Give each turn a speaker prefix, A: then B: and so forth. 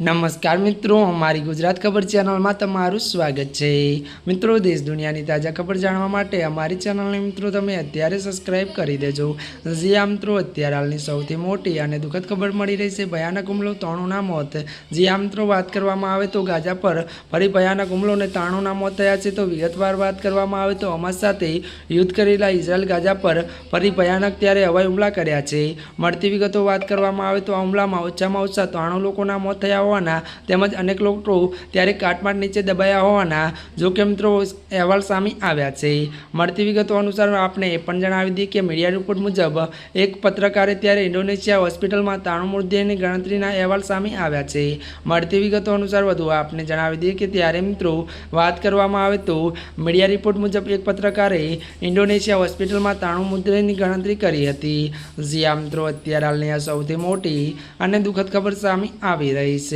A: નમસ્કાર મિત્રો, અમારી ગુજરાત ખબર ચેનલમાં તમારું સ્વાગત છે. મિત્રો, દેશ દુનિયાની તાજા ખબર જાણવા માટે અમારી ચેનલને મિત્રો તમે અત્યારે સબસ્ક્રાઈબ કરી દેજો. જ્યાં મિત્રો, અત્યારે હાલની સૌથી મોટી અને દુઃખદ ખબર મળી રહી છે ભયાનક હુમલો ત્રણોના મોત. જ્યાં મિત્રો, વાત કરવામાં આવે તો ગાજા પર ફરી ભયાનક હુમલો અને ત્રણુંના મોત થયા છે તો વિગતવાર વાત કરવામાં આવે તો હમાસ સાથે યુદ્ધ કરેલા ઇઝરાયલ ગાજા પર ફરી ભયાનક ત્યારે હવાઈ હુમલા કર્યા છે. મળતી વિગતો વાત કરવામાં આવે તો આ હુમલામાં ઓછામાં ઓછા ત્રાણું લોકોના મોત થયા હોવાના તેમજ અનેક લોકો ત્યારે કાટમાટ નીચે દબાયા હોવાના જોકે મિત્રો અહેવાલ સામે આવ્યા છે. મળતી વિગતો અનુસાર આપણે એ પણ જણાવી દઈએ કે મીડિયા રિપોર્ટ મુજબ એક પત્રકારે ત્યારે ઇન્ડોનેશિયા હોસ્પિટલમાં તાણું મૃતદેહની ગણતરીના અહેવાલ સામે આવ્યા છે. મળતી વિગતો અનુસાર વધુ આપને જણાવી દઈએ કે ત્યારે મિત્રો વાત કરવામાં આવે તો મીડિયા રિપોર્ટ મુજબ એક પત્રકારે ઇન્ડોનેશિયા હોસ્પિટલમાં તાણું મૃતદેહની ગણતરી કરી હતી. જ્યાં મિત્રો, અત્યારે હાલની આ સૌથી મોટી અને દુઃખદ ખબર સામે આવી રહી છે.